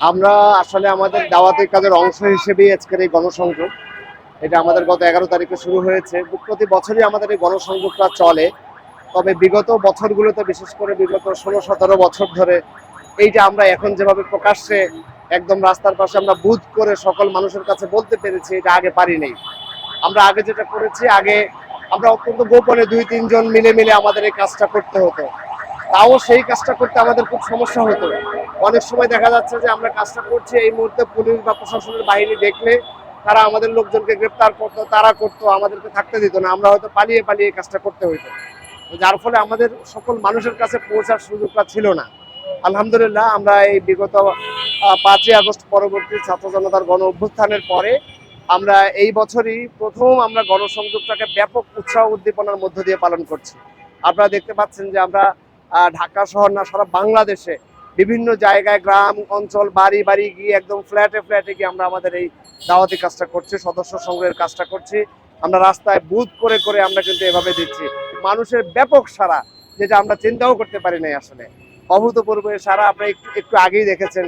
আমরা আসলে আমাদের দাওয়াতি কাজের অংশ হিসেবেই আজকের এই গণসংযোগ। এটা আমাদের গত এগারো তারিখে শুরু হয়েছে। প্রতি বছরই আমাদের এই গণসংযোগটা চলে। তবে বিগত বছরগুলোতে, বিশেষ করে বিগত ষোলো, সতেরো বছর ধরে, এইটা আমরা এখন যেভাবে প্রকাশ্যে একদম রাস্তার পাশে আমরা বুথ করে সকল মানুষের কাছে বলতে পেরেছি, এটা আগে পারি নাই। আমরা আগে যেটা করেছি, আগে আমরা অত্যন্ত গোপনে দুই, তিনজন মিলে মিলে আমাদের এই কাজটা করতে হতো। তাও সেই কাজটা করতে আমাদের খুব সমস্যা হতো। অনেক সময় দেখা যাচ্ছে যে আমরা কাজটা করছি, এই মুহূর্তে পুলিশ বা প্রশাসনের বাহিনী দেখলে তারা আমাদের লোকজনকে গ্রেপ্তার করতো, তারা করতো, আমাদেরকে থাকতে দিত না, আমরা হয়তো পালিয়ে পালিয়ে কাজটা করতে হইতো। যার ফলে আমাদের সকল মানুষের কাছে পৌঁছার সুযোগটা ছিল না। আলহামদুলিল্লাহ, আমরা এই বিগত পাঁচই আগস্ট পরবর্তী ছাত্র জনতার গণ অভ্যুত্থানের পরে আমরা এই বছরই প্রথম আমরা গণসংযোগটাকে ব্যাপক উৎসাহ উদ্দীপনার মধ্য দিয়ে পালন করছি। আপনারা দেখতে পাচ্ছেন যে আমরা ঢাকা শহর না, সারা বাংলাদেশে বিভিন্ন জায়গায় গ্রাম, অঞ্চল, বাড়ি বাড়ি গিয়ে একদম ফ্ল্যাটে ফ্ল্যাটে গিয়ে আমরা আমাদের এই দাওয়াতি কাজটা করছি, সদস্য সংগ্রহের কাজটা করছি। আমরা রাস্তায় বুথ করে করে আমরা কিন্তু এভাবে দিচ্ছি। মানুষের ব্যাপক সারা যেটা আমরা চিন্তাও করতে পারি নাই আসলে। অভূতপূর্ব সারা আপনারা একটু একটু আগেই দেখেছেন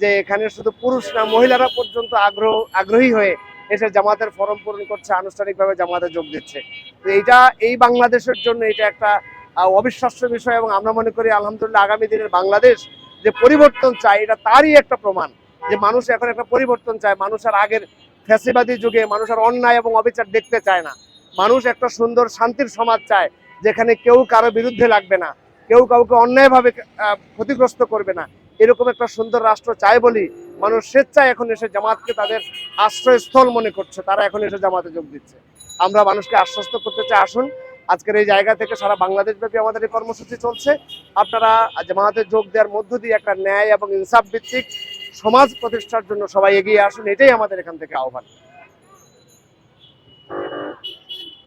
যে এখানে শুধু পুরুষ না, মহিলারা পর্যন্ত আগ্রহ, আগ্রহী হয়ে এসে জামাতের ফর্ম পূরণ করছে, আনুষ্ঠানিকভাবে জামাতে যোগ দিচ্ছে। তো এইটা, এই বাংলাদেশের জন্য এটা একটা অবিশ্বাস্য বিষয় এবং আমরা মনে করি আলহামদুলিল্লাহ আগামী দিনের বাংলাদেশ যে পরিবর্তন চায় এটা তারই একটা প্রমাণ যে মানুষ এখন একটা পরিবর্তন চায়। মানুষ আর আগের ফ্যাসিবাদী যুগে মানুষ আর অন্যায় এবং অবিচার দেখতে চায় না। মানুষ একটা সুন্দর শান্তির সমাজ চায়, যেখানে কেউ কারও বিরুদ্ধে লাগবে না, কেউ কাউকে অন্যায়ভাবে ক্ষতিগ্রস্ত করবে না। এরকম একটা সুন্দর রাষ্ট্র চায় বলি মানুষ স্বেচ্ছায় এখন এসে জামাতকে তাদের আশ্রয়স্থল মনে করছে। তারা এখন এসে জামাতে যোগ দিচ্ছে। আমরা মানুষকে আশ্বস্ত করতে চাই, আসুন আজকের এই জায়গা থেকে সারা বাংলাদেশ ব্যাপী আমাদের এই কর্মসূচি চলছে। আপনারা জামাতে যোগ দেওয়ার মধ্য দিয়ে একটা ন্যায় এবং ইনসাফ ভিত্তিক সমাজ প্রতিষ্ঠার জন্য সবাই এগিয়ে আসুন, এটাই আমাদের এখান থেকে আহ্বান।